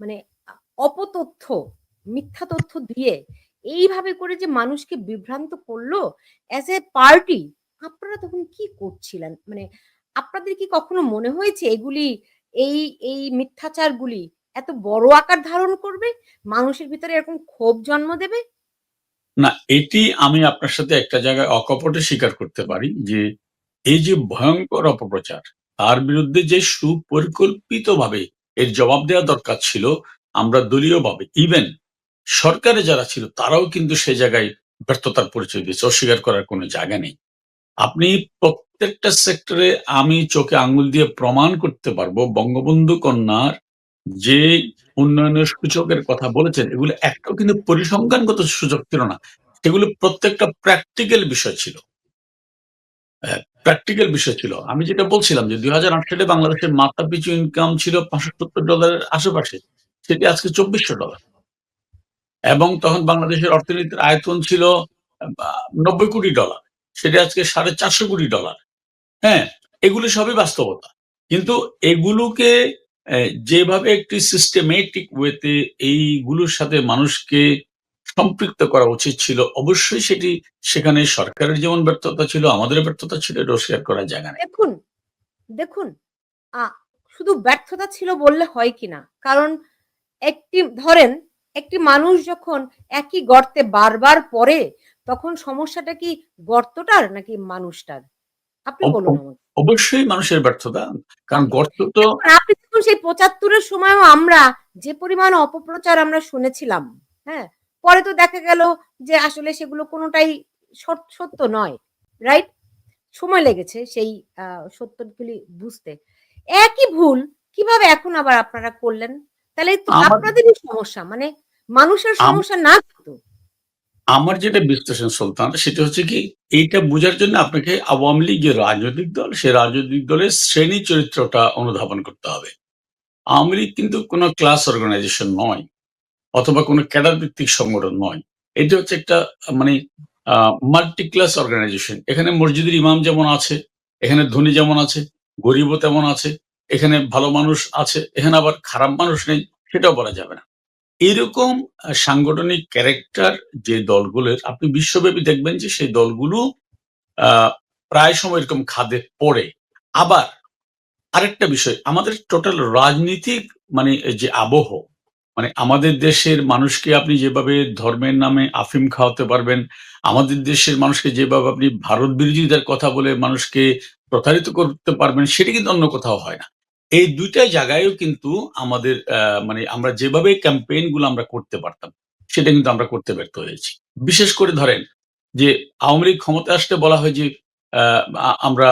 মানে অপতথ্য, মিথ্যা তথ্য দিয়ে এইভাবে করে যে মানুষকে বিভ্রান্ত করল অ্যাজ এ পার্টি আপনারা তখন কি করছিলেন? মানে আপনাদের কি কখনো মনে হয়েছে এগুলি, এই এই মিথ্যাচারগুলি এত বড় আকার ধারণ করবে? মানুষের ভিতরে এরকম ক্ষোভ জন্ম দেবে? না, এটি আমি আপনার সাথে একটা জায়গায় অকপটে স্বীকার করতে পারি যে, এই যে ভয়ঙ্কর অপপ্রচার, তার বিরুদ্ধে যে সুপরিকল্পিতভাবে এর জবাব দেওয়া দরকার ছিল আমরা দলীয়ভাবে। ইভেন সরকারে যারা ছিল, তারাও কিন্তু সে জায়গায় ব্যর্থতার পরিচয় দিয়েছে, অস্বীকার করার কোনো জায়গা নেই। আপনি প্রত্যেকটা সেক্টরে আমি চোখে আঙ্গুল দিয়ে প্রমাণ করতে পারব, বঙ্গবন্ধু কন্যার যে উন্নয়নের সূচকের কথা বলেছেন, এগুলো একটাও কিন্তু পরিসংখ্যানগত সূচক ছিল না। সেগুলো প্রত্যেকটা প্র্যাকটিক্যাল বিষয় ছিল। প্র্যাকটিক্যাল বিষয় ছিল। আমি যেটা বলছিলাম যে, দুই হাজার আট সালে বাংলাদেশের মাথা পিছু ইনকাম ছিল পাঁচশো সত্তর ডলারের আশেপাশে। সেটি আজকে চব্বিশশো ডলার। এবং তখন বাংলাদেশের অর্থনীতির আয়তন ছিল নব্বই কোটি ডলার। সেটা আজকে সাড়ে চারশো কোটি ডলার। হ্যাঁ এগুলো সবই বাস্তবতা। কিন্তু এগুলোকে যেভাবে একটি সিস্টেমেটিক ওয়েতে এইগুলোর সাথে মানুষকে সম্পৃক্ত করা উচিত ছিল। অবশ্যই সেটি সেখানে সরকারের যেমন ব্যর্থতা ছিল আমাদের ব্যর্থতা ছিল এটা অস্বীকার করার জায়গা নেই। দেখুন দেখুন শুধু ব্যর্থতা ছিল বললে হয় কিনা কারণ একটি ধরেন একটি মানুষ যখন একই গর্তে বারবার পড়ে তখন সমস্যাটা কি গর্তটার নাকি মানুষটার? আপনি বলুন অবশ্যই মানুষের ব্যর্থতা কারণ গর্ত তো আপনি দেখুন সেই পঁচাত্তরের সময়ও আমরা যে পরিমাণ অপপ্রচার আমরা শুনেছিলাম হ্যাঁ পরে তো দেখা গেল যে আসলে সেগুলো কোনোটাই সত- সত্য নয় রাইট সময় লেগেছে সেই সত্যগুলি বুঝতে। একই ভুল কীভাবে এখন আবার আপনারা করলেন? তাহলে তো আপনাদেরই সমস্যা মানে মানুষের সমস্যা না তো আমার যেটা বিশ্লেষণ সুলতান সেটা হচ্ছে কি এইটা বোঝার জন্য আপনাকে আওয়ামী লীগ যে রাজনৈতিক দল সে রাজনৈতিক দলের শ্রেণি চরিত্রটা অনুধাবন করতে হবে। আওয়ামী লীগ কিন্তু কোনো ক্লাস অর্গানাইজেশন নয়। অথবা কোনো ক্যাডার ভিত্তিক সংগঠন নয়। এটা হচ্ছে একটা মানে মাল্টি ক্লাস অর্গানাইজেশন এখানে মসজিদের ইমাম যেমন আছে, এখানে ধনী যেমন আছে, গরিবও তেমন আছে, এখানে ভালো মানুষ আছে, এখানে আবার খারাপ মানুষ নেই, সেটাও বলা যাবে না। এরকম সাংগঠনিক ক্যারেক্টার যে দলগুলোর, আপনি বিশ্বব্যাপী দেখবেন যে সেই দলগুলো প্রায় সময় এরকম খাদে পড়ে। আবার আরেকটা বিষয়, আমাদের টোটাল রাজনীতিক মানে যে আবহ মানে আমাদের দেশের মানুষকে আপনি যেভাবে ধর্মের নামে আফিম খাওয়াতে পারবেন, আমাদের দেশের মানুষকে যেভাবে আপনি ভারত বিরোধীদের কথা বলে মানুষকে প্রতারিত করতে পারবেন, সেটা কিন্তু অন্য কোথাও হয় না। এই দুইটা জায়গায়ও কিন্তু আমাদের মানে আমরা যেভাবে ক্যাম্পেইনগুলো আমরা করতে পারতাম, সেটা কিন্তু আমরা করতে ব্যর্থ হয়েছি। বিশেষ করে ধরেন যে আওয়ামী লীগ ক্ষমতা আসতে বলা হয় যে আমরা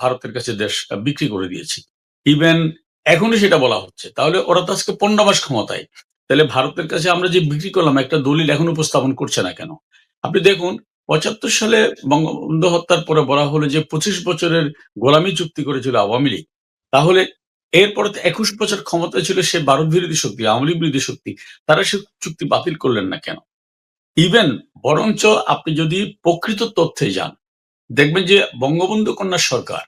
ভারতের কাছে দেশ বিক্রি করে দিয়েছি। ইভেন এখনই সেটা বলা হচ্ছে। তাহলে ওরা তো আজকে পনেরো ক্ষমতায়। তাহলে ভারতের কাছে আমরা যে বিক্রি করলাম, একটা দলিল এখন উপস্থাপন করছে না কেন? আপনি দেখুন, পঁচাত্তর সালে বঙ্গবন্ধু হত্যার পরে বলা হলো যে পঁচিশ বছরের গোলামি চুক্তি করেছিল আওয়ামী লীগ। তাহলে এরপরে একুশ বছর ক্ষমতা ছিল সে ভারত বিরোধী শক্তি, আওয়ামী লীগ বিরোধী শক্তি, তারা সে চুক্তি বাতিল করলেন না কেন? ইভেন বরঞ্চ আপনি যদি প্রকৃত তথ্যে যান, দেখবেন যে বঙ্গবন্ধু কন্যা সরকার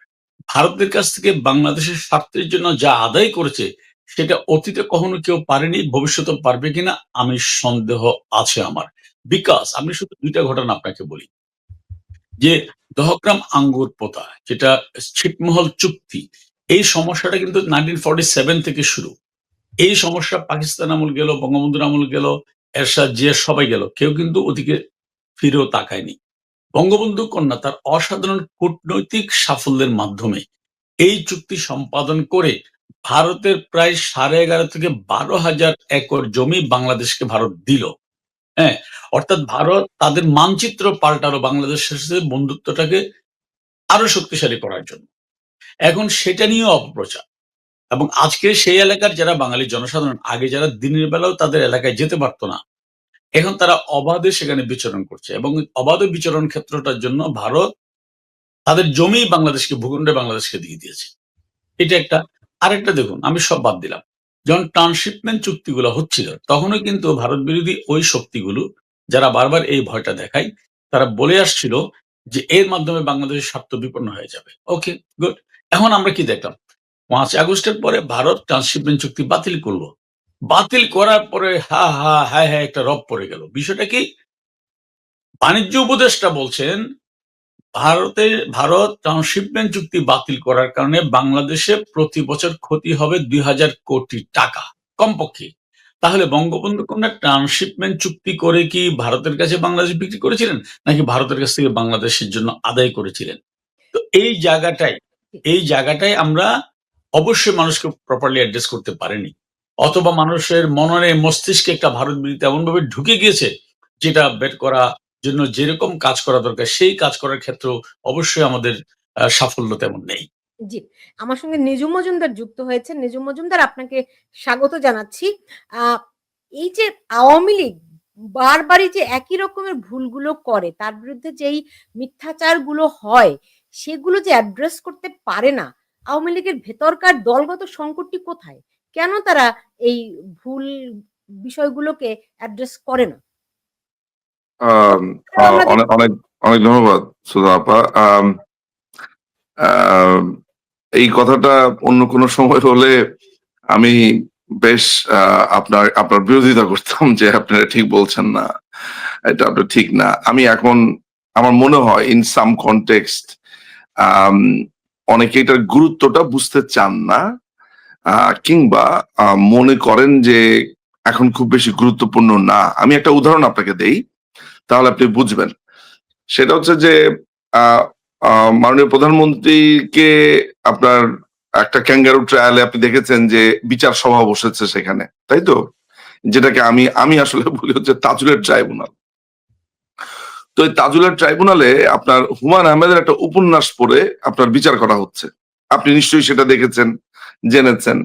ভারতের কাছ থেকে বাংলাদেশের স্বার্থের জন্য যা আদায় করেছে সেটা অতীতে কখনো কেউ পারেনি ভবিষ্যতে পারবে কিনা, আমি সন্দেহ আছে আমার। বিকাশ আমি শুধু দুইটা ঘটনা আপনাকে বলি। যে দহগ্রাম আঙ্গুর পোতা, যেটা ছিটমহল চুক্তি, এই সমস্যাটা কিন্তু নাইনটিন ফর্টি সেভেন থেকে শুরু। এই সমস্যা পাকিস্তান আমল গেল, বঙ্গবন্ধুর আমল গেল, এরশাদ জিয়া সবাই গেল, কেউ কিন্তু ওদিকে ফিরেও তাকায়নি। বঙ্গবন্ধু কন্যা তার অসাধারণ কূটনৈতিক সাফল্যের মাধ্যমে এই চুক্তি সম্পাদন করে ভারতের প্রায় সাড়ে এগারো থেকে বারো হাজার একর জমি বাংলাদেশকে ভারত দিল। হ্যাঁ অর্থাৎ ভারত তাদের মানচিত্র পাল্টালো বাংলাদেশের সাথে বন্ধুত্বটাকে আরও শক্তিশালী করার জন্য। এখন সেটা নিয়েও অপপ্রচার। এবং আজকে সেই এলাকার যারা বাঙালি জনসাধারণ, আগে যারা দিনের বেলাও তাদের এলাকায় যেতে পারতো না, এখন তারা অবাধে সেখানে বিচরণ করছে। এবং অবাধে বিচরণ ক্ষেত্রটার জন্য ভারত তাদের জমি বাংলাদেশকে, ভূখণ্ডে বাংলাদেশকে দিয়ে দিয়েছে। এটা একটা আরেকটা দেখুন, আমি সব বাদ দিলাম। যখন ট্রান্সশিপমেন্ট চুক্তিগুলো হচ্ছিল, তখনও কিন্তু ভারত বিরোধী ওই শক্তিগুলো, যারা বারবার এই ভয়টা দেখায়, তারা বলে আসছিল যে এর মাধ্যমে বাংলাদেশের স্বার্থ বিপন্ন হয়ে যাবে। ওকে গুড এখন আমরা কি দেখলাম? পাঁচ আগস্টের পরে ভারত ট্রান্সশিপমেন্ট চুক্তি বাতিল করল। বাতিল করার পরে হা হা হ্যাঁ হ্যাঁ একটা রব পড়ে গেল। বিষয়টা কি? বাণিজ্য উপদেষ্টা বলছেন ভারতের ভারত ট্রান্সশিপমেন্ট চুক্তি বাতিল করার কারণে বাংলাদেশে প্রতি বছর ক্ষতি হবে দুই হাজার কোটি টাকা কমপক্ষে। তাহলে বঙ্গবন্ধু কন্যা ট্রান্সশিপমেন্ট চুক্তি করে কি ভারতের কাছে বাংলাদেশ বিক্রি করেছিলেন, নাকি ভারতের কাছ থেকে বাংলাদেশের জন্য আদায় করেছিলেন? তো এই জায়গাটাই এই জায়গাটাই আমরা অবশ্যই মানুষকে প্রপারলি অ্যাড্রেস করতে পারিনি। অথবা মানুষের মননে মস্তিষ্কে একটা ভারত বিরোধী এমনভাবে ঢুকে গিয়েছে, যেটা বের করা জন্য যেরকম কাজ করা দরকার, সেই কাজ করার ক্ষেত্রেও অবশ্যই আমাদের সাফল্য তেমন নেই। জি, আমার সঙ্গে নিজুম মজুমদার যুক্ত হয়েছে নিজুম মজুমদার, আপনাকে স্বাগত জানাচ্ছি। এই যে আওয়ামী লীগ বারবারই যে একই রকমের ভুলগুলো করে, তার বিরুদ্ধে যেই মিথ্যাচারগুলো হয়, সেগুলো যে অ্যাড্রেস করতে পারে না, আওয়ামী লীগের ভেতরকার দলগত সংকটটি কোথায়? কেন তারা এই ভুল বিষয়গুলোকে অ্যাড্রেস করে না? অনেক অনেক অনেক ধন্যবাদ সুধা আপা। আম, আম, এই কথাটা অন্য কোনো সময় হলে আমি বেশ আপনার আপনার বিরোধিতা করতাম যে আপনারা ঠিক বলছেন না এটা আপনার ঠিক না। আমি এখন আমার মনে হয় ইন সাম কনটেক্সট অনেকে এটার গুরুত্বটা বুঝতে চান না আহ, কিংবা মনে করেন যে এখন খুব বেশি গুরুত্বপূর্ণ না। আমি একটা উদাহরণ আপনাকে দেই। তাহলে আপনি বুঝবেন। সেটা হচ্ছে যে মাননীয় প্রধানমন্ত্রীকে আপনার একটা ক্যাঙ্গারু ট্রায়ালে আপনি দেখেছেন যে বিচার সভা বসেছে সেখানে, তাই তো? যেটাকে আমি আমি আসলে বলি হচ্ছে তাজুলের ট্রাইব্যুনাল। তো এই তাজুলের ট্রাইব্যুনালে আপনার হুমায়ুন আহমেদের একটা উপন্যাস পড়ে আপনার বিচার করা হচ্ছে। আপনি নিশ্চয়ই সেটা দেখেছেন, জেনেছেন।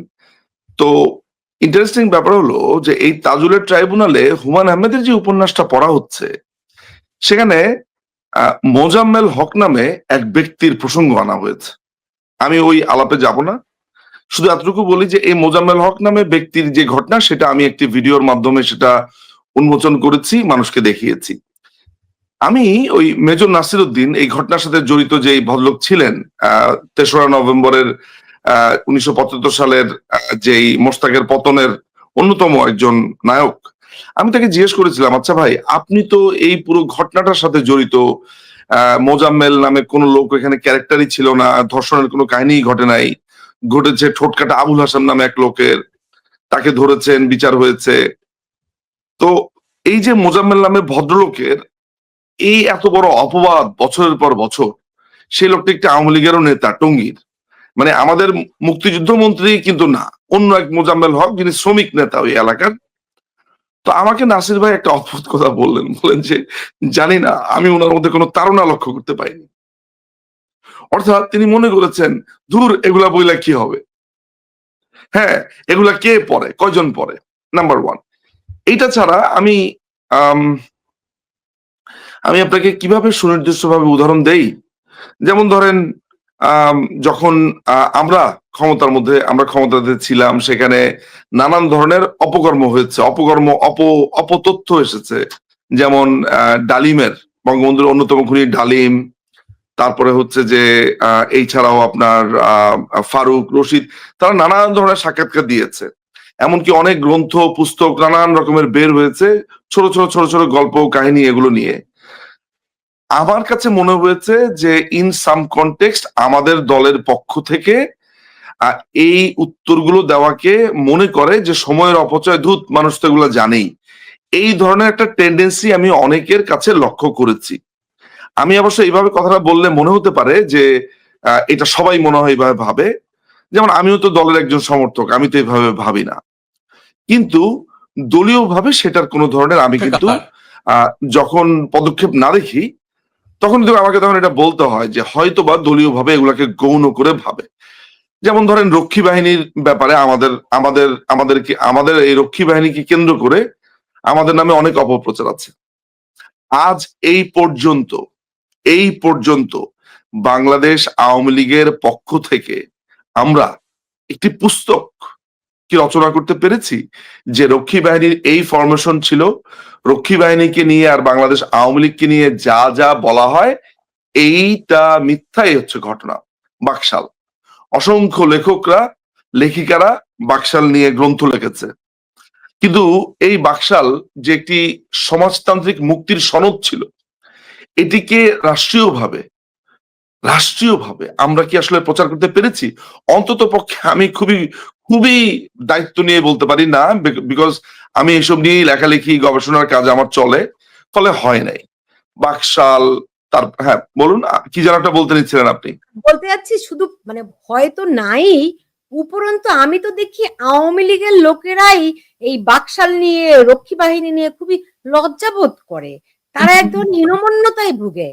তো ইন্টারেস্টিং ব্যাপার হলো যে এই তাজুলের ট্রাইব্যুনালে হুমায়ুন আহমেদের যে উপন্যাসটা পড়া হচ্ছে সেখানে মোজাম্মেল হক নামে এক ব্যক্তির প্রসঙ্গ আনা হয়েছে। আমি ওই আলাপে যাব না। শুধু এতটুকু বলি যে, এই মোজাম্মেল হক নামে ব্যক্তির যে ঘটনা, সেটা আমি একটি ভিডিওর মাধ্যমে সেটা উন্মোচন করেছি, মানুষকে দেখিয়েছি। আমি ওই মেজর নাসির উদ্দিন এই ঘটনার সাথে জড়িত যে ভদ্রলোক ছিলেন তেসরা নভেম্বরের আহ উনিশশো সালের যেই মোস্তাকের পতনের অন্যতম একজন নায়ক আমি তাকে জিজ্ঞেস করেছিলাম আচ্ছা ভাই, আপনি তো এই পুরো ঘটনাটার সাথে জড়িত মোজাম্মেল নামে কোনো লোক এখানে ক্যারেক্টারই ছিল না, ধর্ষণের কোনো কাহিনী ঘটে নাই, ঘটেছে ঠোঁটকাটা আবুল হাসান নামে এক লোকের, তাকে ধরেছেন, বিচার হয়েছে। তো এই যে মোজাম্মেল নামে ভদ্রলোকের এই এত বড় অপবাদ বছরের পর বছর, সেই লোকটা একটা আওয়ামী লীগেরও নেতা, টঙ্গীর। মানে আমাদের মুক্তিযুদ্ধ মন্ত্রী কিন্তু না, অন্য এক মোজাম্মেল হক যিনি শ্রমিক নেতা ওই এলাকার তো আমাকে নাসির ভাই একটা অদ্ভুত কথা বললেন। বলেন যে জানি না আমি ওনার মধ্যে কোনো তাড়না লক্ষ্য করতে পাইনি অর্থাৎ তিনি মনে করেছেন দূর এগুলা বইলা কি হবে? হ্যাঁ এগুলা কে পড়ে? কয়জন পড়ে? নাম্বার ওয়ান এইটা ছাড়া আমি আম, আপনাকে কীভাবে সুনির্দিষ্টভাবে উদাহরণ দেই? যেমন ধরেন যখন আমরা ক্ষমতার মধ্যে, আমরা ক্ষমতাতে ছিলাম, সেখানে নানান ধরনের অপকর্ম হয়েছে। অপকর্ম, অপ, অপতথ্য এসেছে। যেমন ডালিমের, বঙ্গবন্ধুর অন্যতম খুনি ডালিম। তারপরে হচ্ছে যে এই ছাড়াও আপনার ফারুক, রশিদ, তারা নানান ধরনের সাক্ষাৎকার দিয়েছে। এমনকি অনেক গ্রন্থ, পুস্তক, নানান রকমের বের হয়েছে, ছোট ছোট ছোট ছোট গল্প, কাহিনী এগুলো নিয়ে। আমার কাছে মনে হয়েছে যে ইন সাম কনটেক্সট আমাদের দলের পক্ষ থেকে এই উত্তরগুলো দেওয়াকে মনে করে যে সময়ের অপচয় ধূত মানুষ তো এগুলো জানেই। এই ধরনের একটা টেন্ডেন্সি আমি অনেকের কাছে লক্ষ্য করেছি। আমি অবশ্য এইভাবে কথাটা বললে মনে হতে পারে যে এটা সবাই মনে হয় এইভাবে ভাবে। যেমন আমিও তো দলের একজন সমর্থক আমি তো এইভাবে ভাবি না। কিন্তু দলীয় ভাবে সেটার কোনো ধরনের আমি কিন্তু আহ, যখন পদক্ষেপ না দেখি তখন কিন্তু আমাকে তখন এটা বলতে হয় যে হয়তো বা দলীয় ভাবে এগুলাকে গৌণ করে ভাবে। যেমন ধরেন রক্ষী বাহিনীর ব্যাপারে আমাদের আমাদের আমাদের কি আমাদের এই রক্ষী বাহিনীকে কেন্দ্র করে আমাদের নামে অনেক অপপ্রচার আছে। আজ এই পর্যন্ত এই পর্যন্ত বাংলাদেশ আওয়ামী লীগের পক্ষ থেকে আমরা একটি পুস্তক কি রচনা করতে পেরেছি? যে রক্ষী বাহিনীর এই ফরমেশন ছিল, রক্ষী বাহিনীকে নিয়ে আর বাংলাদেশ আওয়ামী লীগকে নিয়ে যা যা বলা হয়, এইটা মিথ্যাই হচ্ছে ঘটনা। বাকশাল। অসংখ্য লেখকরা, লেখিকারা বাকশাল নিয়ে গ্রন্থ লিখেছে। কিন্তু এই বাকশাল যে একটি সমাজতান্ত্রিক মুক্তির সনদ ছিল, এটিকে রাষ্ট্রীয়ভাবে রাষ্ট্রীয়ভাবে আমরা কি আসলে প্রচার করতে পেরেছি? অন্তত পক্ষে আমি খুবই খুবই দায়িত্ব নিয়ে বলতে পারি না বিকজ আমি এসব নিয়ে লেখালেখি গবেষণার কাজ আমার চলে ফলে হয় নাই। বাকশাল তার হ্যাঁ বলুন কি যেন একটা বলতে নিচ্ছিলেন আপনি। বলতে যাচ্ছি শুধু মানে ভয় তো নাই উপরন্তু আমি তো দেখি আওয়ামী লীগের লোকেরাই এই বাকশাল নিয়ে রক্ষী বাহিনী নিয়ে খুবই লজ্জাবোধ করে। তারা একদম হীনমন্যতায় ভুগে।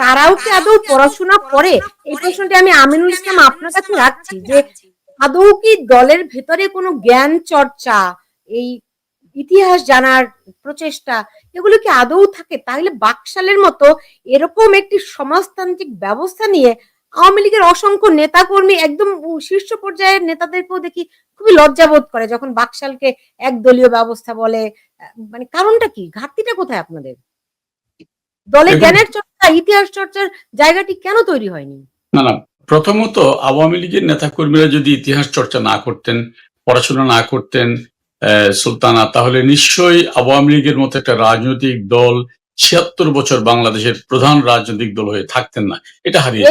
তারাও কি আদৌ পড়াশোনা করে? এই প্রশ্নটি আমি আমিনুল ইসলাম আপনার কাছে রাখছি যে আদৌ কি দলের ভেতরে কোনো জ্ঞান চর্চা এই ইতিহাস জানার প্রচেষ্টা এগুলো কি আদৌ থাকে? তাহলে বাকশালের মতো এরকম একটি সমাজতান্ত্রিক ব্যবস্থা নিয়ে আওয়ামী লীগের অসংখ্য নেতাকর্মী একদম শীর্ষ পর্যায়ের নেতাদেরকেও দেখি খুবই লজ্জাবোধ করে যখন বাকশালকে একদলীয় ব্যবস্থা বলে। মানে কারণটা কি? ঘাটতিটা কোথায় আপনাদের? দলে জ্ঞানের চর্চা ইতিহাস চর্চার জায়গাটি কেন তৈরি হয়নি? না না প্রথমত আওয়ামী লীগের নেতাকর্মীরা যদি ইতিহাস চর্চা না করতেন পড়াশোনা না করতেন আহ, সুলতানা তাহলে নিশ্চয়ই আওয়ামী লীগের মতো একটা রাজনৈতিক দল ছিয়াত্তর বছর বাংলাদেশের প্রধান রাজনৈতিক দল হয়ে থাকতেন না। এটা হারিয়ে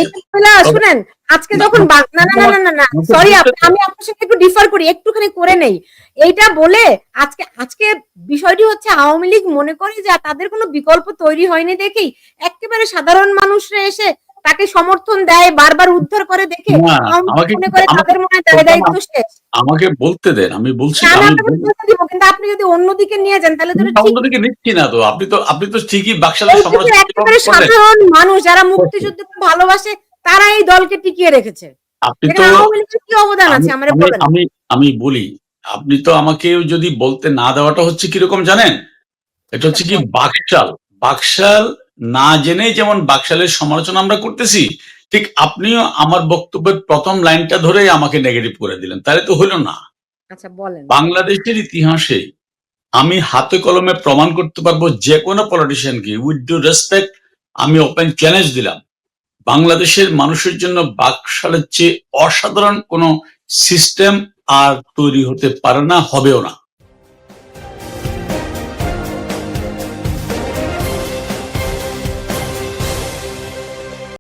শুনেন আজকে না, যখন না না না না সরি আমি আপনার সাথে একটু ডিফার করি একটুখানি করে নেই। এইটা বলে আজকে আজকে বিষয়টি হচ্ছে আওয়ামী লীগ মনে করে যে তাদের কোনো বিকল্প তৈরি হয়নি দেখেই। একেবারে সাধারণ মানুষরা এসে তাকে সমর্থন দেয় বারবার উদ্ধার করে দেখে মনে করে তাদের মনে দায় দায়িত্ব শেষ। আমাকে বলতে দেন আমি বলছি কিন্তু আপনি যদি অন্যদিকে নিয়ে যান তাহলে তো অন্যদিকে নিচ্ছি না তো আপনি তো আপনি তো ঠিকই বাকশালের সমালোচনা সাধারণ মানুষ যারা মুক্তিযুদ্ধকে ভালোবাসে তারা এই দলকে টিকিয়ে রেখেছে। আপনি তো কি অবদান আছে? আমি- আমরা আমি- আমি আমি বলি আপনি তো আমাকে যদি বলতে না দেওয়াটা হচ্ছে কীরকম জানেন? এটা হচ্ছে কি বাকশাল। বাকশাল না জেনেই যেমন বাকশালের সমালোচনা আমরা করতেছি ঠিক আপনিও আমার বক্তব্যের প্রথম লাইনটা ধরেই আমাকে নেগেটিভ করে দিলেন। তাহলে তো হলো না। আচ্ছা বাংলাদেশের ইতিহাসে আমি হাতে কলমে প্রমাণ করতে পারব যে কোনো পলিটিশিয়ানকে উইথ ডু রেসপেক্ট আমি ওপেন চ্যালেঞ্জ দিলাম। বাংলাদেশের মানুষের জন্য বাকশালের চেয়ে অসাধারণ কোনো সিস্টেম আর তৈরি হতে পারে না হবেও না।